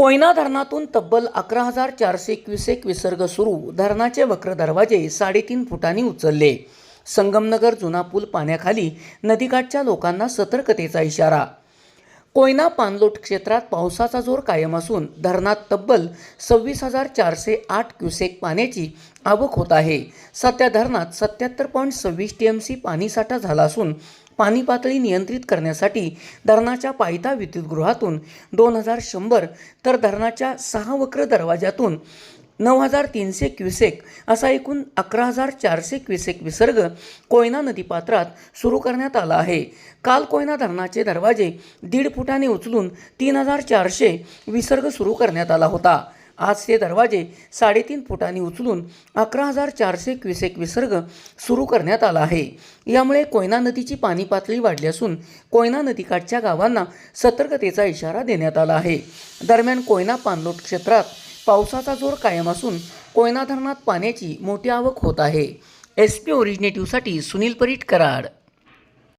कोयना धरणातून तब्बल अकरा हजार चारशे क्युसेक विसर्ग सुरू. धरणाचे वक्र दरवाजे साडेतीन फुटांनी उचलले. संगमनगर जुना पूल पाण्याखाली नदीकाठच्या लोकांना सतर्कतेचा इशारा कोयना पाणलोट क्षेत्रात पावसाचा जोर कायम असून धरणात तब्बल सव्वीस हजार चारशे आठ क्युसेक पाण्याची आवक होत आहे. सध्या धरणात सत्याहत्तर पॉईंट सव्वीस टी एम सी पाणीसाठा झाला असून पाणी पातळी नियंत्रित करण्यासाठी धरणाच्या पायथा विद्युतगृहातून दोन हजार शंभर तर धरणाच्या सहा वक्र दरवाजातून नऊ हजार तीनशे क्युसेक असा एकूण अकरा हजार चारशे क्युसेक विसर्ग कोयना नदीपात्रात सुरू करण्यात आला आहे. काल कोयना धरणाचे दरवाजे दीड फुटाने उचलून तीन हजार चारशे विसर्ग सुरू करण्यात आला होता. आज ते दरवाजे साडेतीन फुटांनी उचलून अकरा हजार चारशे क्युसेक विसर्ग सुरू करण्यात आला आहे. यामुळे कोयना नदीची पाणी पातळी वाढली असून कोयना नदीकाठच्या गावांना सतर्कतेचा इशारा देण्यात आला आहे. दरम्यान कोयना पाणलोट क्षेत्रात पावसाचा जोर कायम असून कोयना धरणात पाण्याची मोठी आवक होत आहे. एस पी ओरिजिनेटिव्हसाठी सुनील परीट कराड